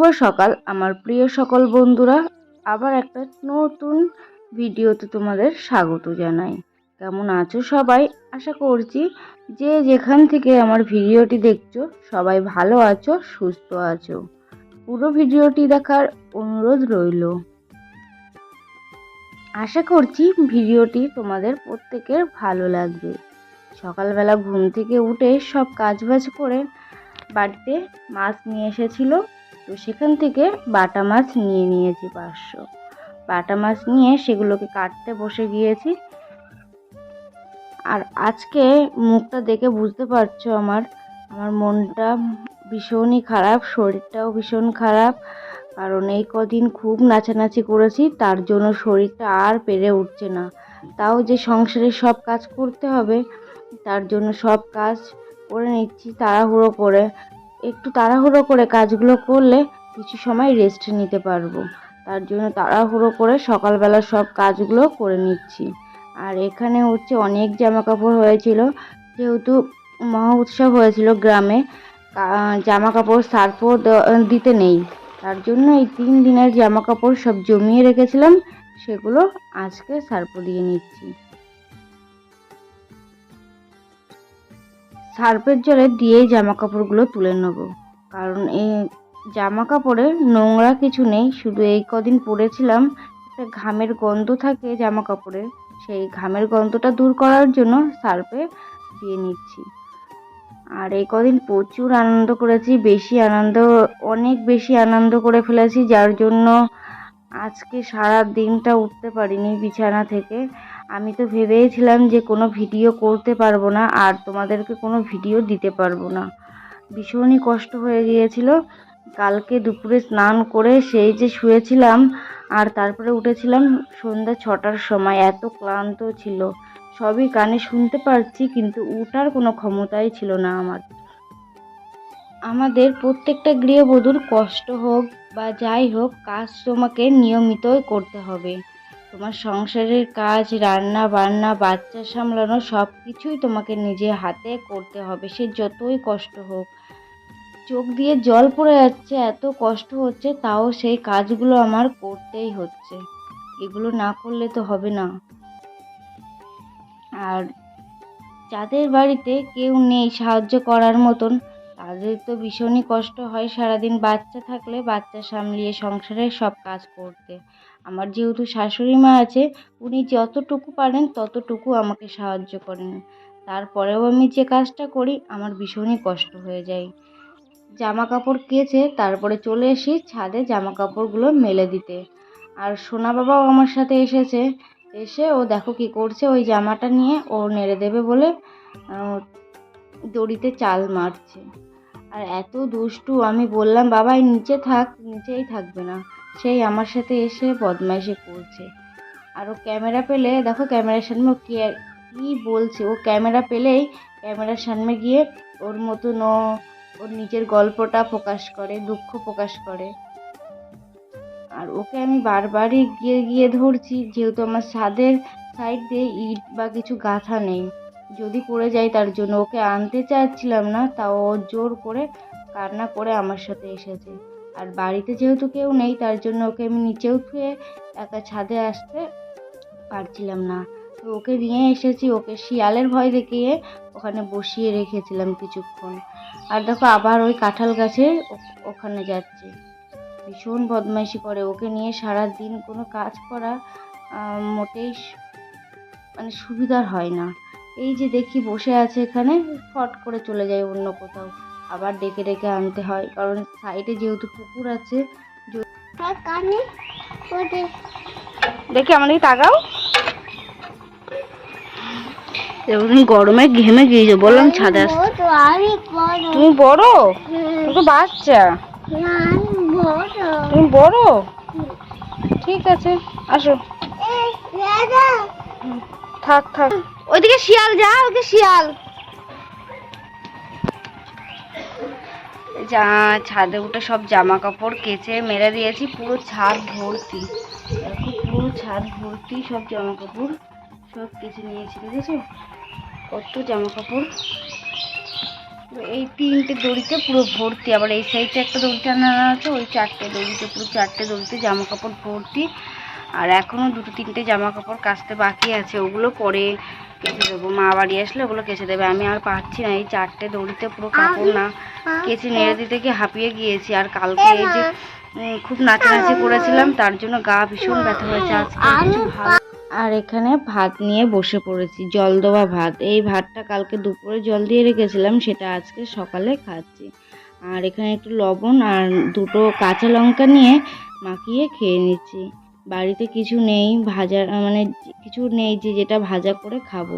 শুভ সকাল, আমার প্রিয় সকল বন্ধুরা। আবার একটা নতুন ভিডিওতে তোমাদের স্বাগত জানাই। কেমন আছো সবাই? আশা করছি যে যেখান থেকে আমার ভিডিওটি দেখছ, সবাই ভালো আছো, সুস্থ আছো। পুরো ভিডিওটি দেখার অনুরোধ রইল। আশা করছি ভিডিওটি তোমাদের প্রত্যেকের ভালো লাগবে। সকালবেলা ঘুম থেকে উঠে সব কাজবাজ করে বাড়িতে মাছ নিয়ে এসেছিল। তো সেখান থেকে বাটা মাছ নিয়ে নিয়েছি পাঁচশো। বাটা মাছ নিয়ে সেগুলোকে কাটতে বসে গিয়েছি। আর আজকে মুখটা দেখে বুঝতে পারছ আমার আমার মনটা ভীষণই খারাপ, শরীরটাও ভীষণ খারাপ। কারণ এই কদিন খুব নাচানাচি করেছি, তার জন্য শরীরটা আর পেরে উঠছে না। তাও যে সংসারে সব কাজ করতে হবে, তার জন্য সব কাজ করে নিচ্ছি, তাড়াহুড়ো করে। একটু তাড়াহুড়ো করে কাজগুলো করলে কিছু সময় রেস্ট নিতে পারব। তার জন্য তাড়াহুড়ো করে সকালবেলা সব কাজগুলো করে নিচ্ছি। আর এখানে হচ্ছে অনেক জামা কাপড় হয়েছিল। যেহেতু মহা উৎসব হয়েছিল গ্রামে জামা কাপড় সার্ফও দিতে নেই। তার জন্য এই তিন দিনের জামা কাপড় সব জমিয়ে রেখেছিলাম, সেগুলো আজকে সার্ফ দিয়ে নিচ্ছি। সার্ফের জলে দিয়েই জামা কাপড়গুলো তুলে নেব। কারণ এই জামা কাপড়ে নোংরা কিছু নেই, শুধু এই কদিন পরেছিলাম একটা ঘামের গন্ধ থাকে জামা কাপড়ে সেই ঘামের গন্ধটা দূর করার জন্য সার্ফে দিয়ে নিচ্ছি। আর এই কদিন প্রচুর আনন্দ করেছি, বেশি আনন্দ, অনেক বেশি আনন্দ করে ফেলেছি, যার জন্য আজকে সারা দিনটা উঠতে পারিনি বিছানা থেকে। আমি তো ভেবেইছিলাম যে কোনো ভিডিও করতে পারব না আর তোমাদেরকে কোনো ভিডিও দিতে পারব না। ভীষণই কষ্ট হয়ে গিয়েছিল। কালকে দুপুরে স্নান করে সেই যে শুয়েছিলাম আর তারপরে উঠেছিলাম সন্ধ্যা ছটার সময়, এত ক্লান্ত ছিল। সবই কানে শুনতে পারছি কিন্তু উঠার কোনো ক্ষমতাই ছিল না আমার। আমাদের প্রত্যেকটা গৃহবধূর কষ্ট হোক বা যাই হোক, কাজ তোমাকে নিয়মিতই করতে হবে। তোমার সংসারের কাজ, রান্না বান্না, বাচ্চা সামলানো সব কিছুই তোমাকে নিজে হাতে করতে হবে। সে যতই কষ্ট হোক। চোখ দিয়ে জল পড়ে যাচ্ছে, এত কষ্ট হচ্ছে, তাও সেই কাজগুলো আমার করতেই হচ্ছে। এগুলো না করলে তো হবে না। আর যাদের বাড়িতে কেউ নেই সাহায্য করার মতন, তাদের তো ভীষণই কষ্ট হয় সারাদিন বাচ্চা থাকলে বাচ্চা সামলিয়ে সংসারের সব কাজ করতে। আমার যেহেতু শাশুড়ি মা আছে, উনি যতটুকু পারেন ততটুকু আমাকে সাহায্য করেন। তারপরেও আমি যে কাজটা করি, আমার ভীষণই কষ্ট হয়ে যায়। জামা কাপড় কেচে তারপরে চলে এসি ছাদে জামা কাপড়গুলো মেলে দিতে। আর সোনা বাবাও আমার সাথে এসেছে, এসে ও দেখো কি করছে, ওই জামাটা নিয়ে ও নেড়ে দেবে বলে দড়িতে চাল মারছে। আর এত দুষ্টু আমি বললাম বাবাই নিচে থাক, নিচেই থাকবে না। সেই আমার সাথে এসে বদমাইশি করছে। আর ও ক্যামেরা পেলে, দেখো ক্যামেরার সামনে ও কী বলছে? ও ক্যামেরা পেলেই ক্যামেরার সামনে গিয়ে ওর মতন ও, ওর নিজের গল্পটা প্রকাশ করে, দুঃখ প্রকাশ করে। আর ওকে আমি বারবারই গিয়ে গিয়ে ধরছি, যেহেতু আমার ছাদের সাইড দিয়ে ইট বা কিছু গাঁথা নেই। যদি পড়ে যায় তার জন্য। ওকে আনতে চাচ্ছিলাম না, তাও জোর করে কান্না করে আমার সাথে এসেছে। আর বাড়িতে যেহেতু কেউ নেই, তার জন্য ওকে আমি নিচেও থুয়ে একা ছাদে আসতে পারছিলাম না। তো ওকে নিয়ে এসেছি, ওকে শিয়ালের ভয় দেখিয়ে ওখানে বসিয়ে রেখেছিলাম কিছুক্ষণ। আর দেখো, আবার ওই কাঁঠাল গাছে ওখানে যাচ্ছে। ভীষণ বদমাইশি করে ওকে নিয়ে সারা দিন কোনো কাজ করা মোটেই মানে সুবিধার হয় না। এই যে দেখি বসে আছে এখানে, ফট করে চলে যায় অন্য কোথাও। আবার ডেকে ডেকে আনতে হয়। কারণ সাইডে যেহেতু পুকুর আছে দেখি আমার দিকে তাকাও। তুমি গরমে ঘেমে গিয়েছো বললাম ছাদে তুমি বড়? তুমি বাচ্চা। তুমি বড়? ঠিক আছে আসো। থাক থাক। ওইদিকে শিয়াল যা ওকে শিয়াল। যা ছাদে উঠে সব জামা কাপড় কেচে মেরে দিয়েছি, পুরো ছাদ ভর্তি। দেখো, পুরো ছাদ ভর্তি সব জামা কাপড় সব কেচে নিয়েছি, দেখেছ? কত জামা কাপড় এই তিনটে দড়িতে পুরো ভর্তি। আবার এই সাইডে একটা দড়ি টানা আছে, ওই চারটে দড়িতে, পুরো চারটে দড়িতে জামা কাপড় ভর্তি। আর এখনও দুটো তিনটে জামা কাপড় কাচতে বাকি আছে, ওগুলো পরে কেচে দেবো। মা বাড়ি আসলে ওগুলো কেচে দেবে। আমি আর পারছি না। এই চারটে দড়িতে পুরো কাপড় না কেচে নেড়ে দিতে গিয়ে হাঁপিয়ে গিয়েছি। আর কালকে এই যে খুব নাচানাচি করেছিলাম, তার জন্য গা ভীষণ ব্যথা হয়েছে। আজকে ভালো আর এখানে ভাত নিয়ে বসে পড়েছি, জল দেওয়া ভাত। এই ভাতটা কালকে দুপুরে জল দিয়ে রেখেছিলাম, সেটা আজকে সকালে খাচ্ছি। আর এখানে একটু লবণ আর দুটো কাঁচা লঙ্কা নিয়ে মাখিয়ে খেয়ে নিচ্ছি। বাড়িতে কিছু নেই, ভাজা মানে কিছু নেই যে যেটা ভাজা করে খাব।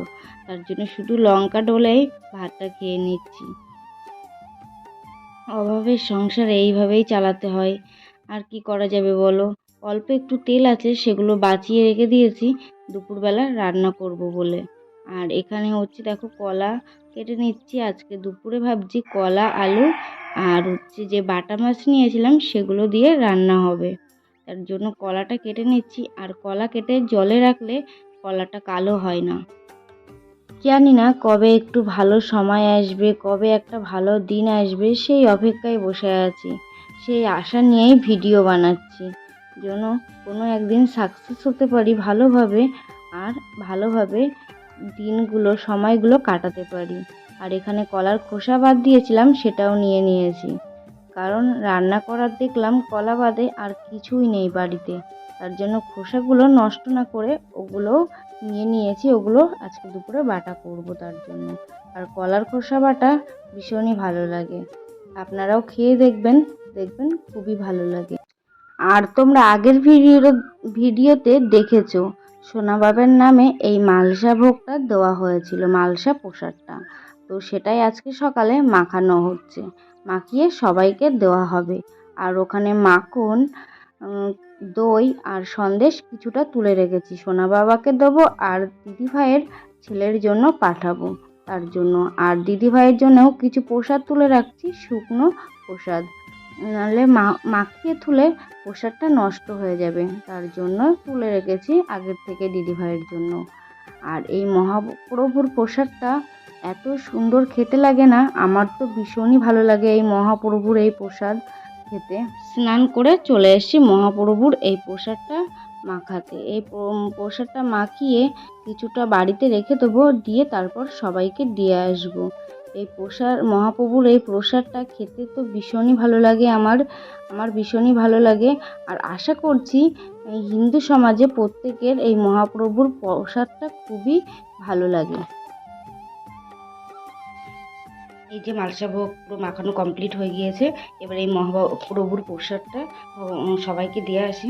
তার জন্য শুধু লঙ্কা ডলেই ভাতটা খেয়ে নিচ্ছি। অভাবের সংসার এইভাবেই চালাতে হয়। আর কি করা যাবে বলো? অল্প একটু তেল আছে, সেগুলো বাঁচিয়ে রেখে দিয়েছি। দুপুরবেলা রান্না করব বলে। আর এখানে হচ্ছে দেখো কলা কেটে নিচ্ছি। আজকে দুপুরে ভাবছি কলা, আলু আর হচ্ছে যে বাটা মাছ নিয়েছিলাম, সেগুলো দিয়ে রান্না হবে। তার জন্য কলাটা কেটে নিচ্ছি। আর কলা কেটে জলে রাখলে কলাটা কালো হয় না। জানি না কবে একটু ভালো সময় আসবে, কবে একটা ভালো দিন আসবে, সেই অপেক্ষায় বসে আছি। সেই আশা নিয়েই ভিডিও বানাচ্ছি। যেন কোনো একদিন সাকসেস হতে পারি ভালোভাবে আর ভালোভাবে দিনগুলো, সময়গুলো কাটাতে পারি। আর এখানে কলার খোসা বাদ দিয়েছিলাম, সেটাও নিয়ে নিয়েছি। কারণ রান্না করার দেখলাম কলা বাদে আর কিছুই নেই বাড়িতে। তার জন্য খোসাগুলো নষ্ট না করে ওগুলো নিয়ে নিয়েছি, ওগুলো আজকে দুপুরে বাটা করব তার জন্য। আর কলার খোসা বাটা ভীষণই ভালো লাগে। আপনারাও খেয়ে দেখবেন দেখবেন খুবই ভালো লাগে। আর তোমরা আগের ভিডিও ভিডিওতে দেখেছ সোনাবাবের নামে এই মালসা ভোগটা দেওয়া হয়েছিল, মালসা প্রসাদটা। তো সেটাই আজকে সকালে মাখানো হচ্ছে। মাখিয়ে সবাইকে দেওয়া হবে। আর ওখানে মাখন দই আর সন্দেশ কিছুটা তুলে রেখেছি। সোনা বাবাকে দেবো আর দিদি ভাইয়ের ছেলের জন্য পাঠাবো। তার জন্য। আর দিদি ভাইয়ের জন্যও কিছু প্রসাদ তুলে রাখছি, শুকনো প্রসাদ। নাহলে মাখিয়ে তুলে প্রসাদটা নষ্ট হয়ে যাবে। তার জন্য তুলে রেখেছি আগের থেকে দিদি ভাইয়ের জন্য। আর এই মহাপ্রভুর প্রসাদটা এত সুন্দর খেতে লাগে না, আমার তো ভীষণই ভালো লাগে এই মহাপ্রভুর এই প্রসাদ খেতে। স্নান করে চলে এসেছি মহাপ্রভুর এই প্রসাদটা মাখাতে। এই প্রসাদটা মাখিয়ে কিছুটা বাড়িতে রেখে দেবো, দিয়ে তারপর সবাইকে দিয়ে আসব। এই প্রসাদ, মহাপ্রভুর এই প্রসাদটা খেতে তো ভীষণই ভালো লাগে আমার আমার ভীষণই ভালো লাগে। আর আশা করছি হিন্দু সমাজে প্রত্যেকের এই মহাপ্রভুর প্রসাদটা খুবই ভালো লাগে। এই যে মালসা ভোগ পুরো মাখানো কমপ্লিট হয়ে গিয়েছে, এবার এই মহাপ্রভুর প্রসাদটা সবাইকে দিয়ে আসি।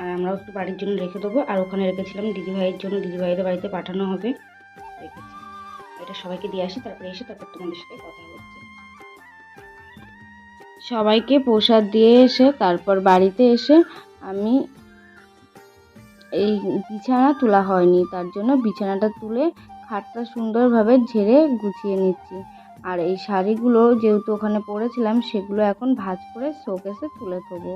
আর আমরাও একটু বাড়ির জন্য রেখে দেবো। আর ওখানে রেখেছিলাম দিদিভাইয়ের জন্য, দিদিভাইদের বাড়িতে পাঠানো হবে। রেখেছি। এটা সবাইকে দিয়ে আসি, তারপরে এসে তারপর তোমাদের সাথে কথা হচ্ছে। সবাইকে প্রসাদ দিয়ে এসে, তারপর বাড়িতে এসে আমি এই বিছানা তোলা হয়নি, তার জন্য বিছানাটা তুলে খাটটা সুন্দরভাবে ঝেড়ে গুছিয়ে নিচ্ছি। আর এই শাড়িগুলো যেহেতু ওখানে পরেছিলাম, সেগুলো এখন ভাঁজ করে শোকেসে তুলে দেবো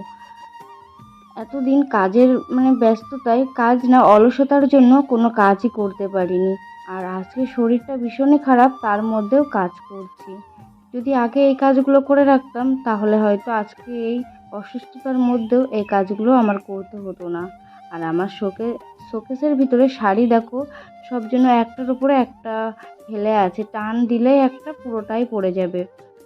এতদিন কাজের মানে ব্যস্ততায় কাজ না অলসতার জন্য কোনো কাজই করতে পারিনি। আর আজকে শরীরটা ভীষণই খারাপ, তার মধ্যেও কাজ করছি। যদি আগে এই কাজগুলো করে রাখতাম, তাহলে হয়তো আজকে এই অসুস্থতার মধ্যেও এই কাজগুলো আমার করতে হতো না। আর আমার শোকে, শোকেসের ভিতরে শাড়ি দেখো, সব যেন একটার উপরে একটা ফেলে আছে। টান দিলেই একটা পুরোটাই পড়ে যাবে।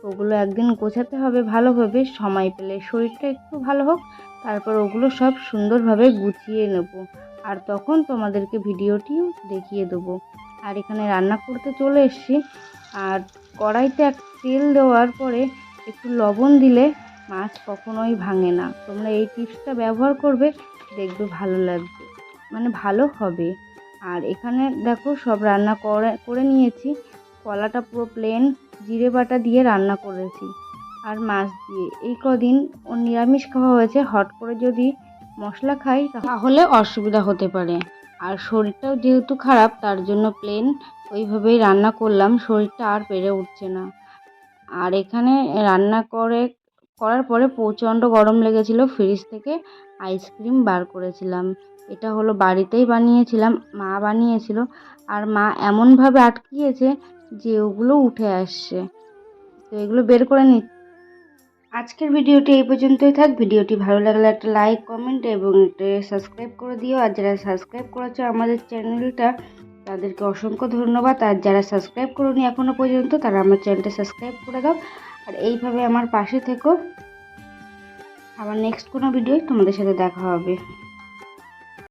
ওগুলো একদিন গোছাতে হবে ভালোভাবে, সময় পেলে। শরীরটা একটু ভালো হোক, তারপর ওগুলো সব সুন্দরভাবে গুছিয়ে নেব। আর তখন তোমাদেরকে ভিডিওটিও দেখিয়ে দেবো। আর এখানে রান্না করতে চলে এসেছি। আর কড়াইতে এক তেল দেওয়ার পরে একটু লবণ দিলে মাছ কখনোই ভাঙে না। তোমরা এই টিপসটা ব্যবহার করবে দেখবে ভালো লাগবে। মানে ভালো হবে। আর এখানে দেখো সব রান্না করে করে নিয়েছি। কলাটা পুরো প্লেন জিরে বাটা দিয়ে রান্না করেছি। আর মাছ দিয়ে। এই কদিন ও নিরামিষ খাওয়া হয়েছে। হট করে যদি মশলা খাই তাহলে অসুবিধা হতে পারে। আর শরীরটাও যেহেতু খারাপ, তার জন্য প্লেন ওইভাবেই রান্না করলাম। শরীরটা আর পেরে উঠছে না। আর এখানে রান্না করে করার পরে প্রচণ্ড গরম লেগেছিল ফ্রিজ থেকে আইসক্রিম বার করেছিলাম। এটা হলো বাড়িতেই বানিয়েছিলাম, মা বানিয়েছিল, আর মা এমনভাবে আটকিয়েছে যে ওগুলো উঠে আসছে। তো এগুলো বের করে নি আজকের ভিডিওটি এই পর্যন্তই থাক। ভিডিওটি ভালো লাগলে একটা লাইক কমেন্ট এবং একটা সাবস্ক্রাইব করে দিও। আর যারা সাবস্ক্রাইব করেছ আমাদের চ্যানেলটা তাদেরকে অসংখ্য ধন্যবাদ। আর যারা সাবস্ক্রাইব করোনি এখনও পর্যন্ত, তারা আমার চ্যানেলটা সাবস্ক্রাইব করে দাও। আর এইভাবে আমার পাশে থেকো। আবার নেক্সট কোনো ভিডিও তোমাদের সাথে দেখা হবে।